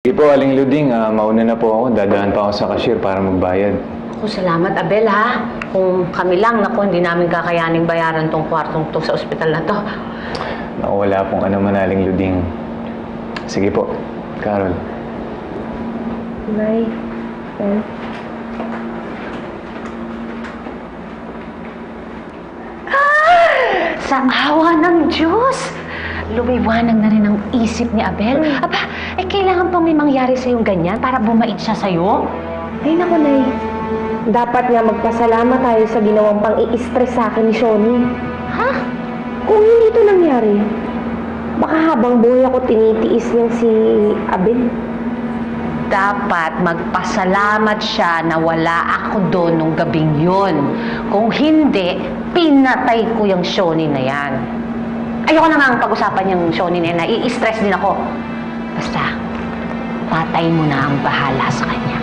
Sige po, Aling Luding, ah, mauna na po ako. Dadaan pa ako sa cashier para magbayad. Ako, salamat, Abel, ha? Kung kami lang, naku, hindi namin kakayaning bayaran tong kwartong to sa ospital na to. Naku, wala pong ano man, Aling Luding. Sige po, Carol. Nay, eh, Sa awa ng Diyos! Lumiwanag na rin ang isip ni Abel. Aba, eh kailangan pang may mangyari sa'yong ganyan para bumait siya sa'yo? ay naku, Nay. Dapat nga magpasalamat tayo sa ginawang pang-i-stress sa akin ni Shoni. Ha? Kung hindi ito nangyari, baka habang buhay ako tinitiis niyang si Abel. Dapat magpasalamat siya na wala ako doon nung gabing yun. Kung hindi, pinatay ko yung Shoni na yan. Ayoko na nga ang pag-usapan yung Shoni na yan. Nai-stress din ako. Basta, patay mo na ang bahala sa kanya.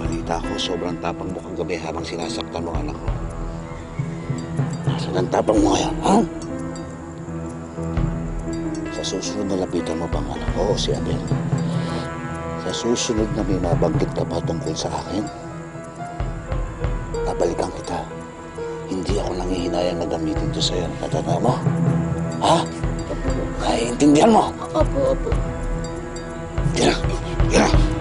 Balita ko, sobrang tapang mo kagabi habang sinasaktan mo anak ko. Nasaan ang tapang mo ngayon, ha? Sa susunod na lapitan mo bang anak ko, si Abel? Sa susunod na may mabanggit ka pa tungkol sa akin, babalikan kita. Hindi ako nangihinayang na gamitin to sa'yo. Natanda mo? Ha? Naiintindihan mo? Opo, opo. Tira, tira.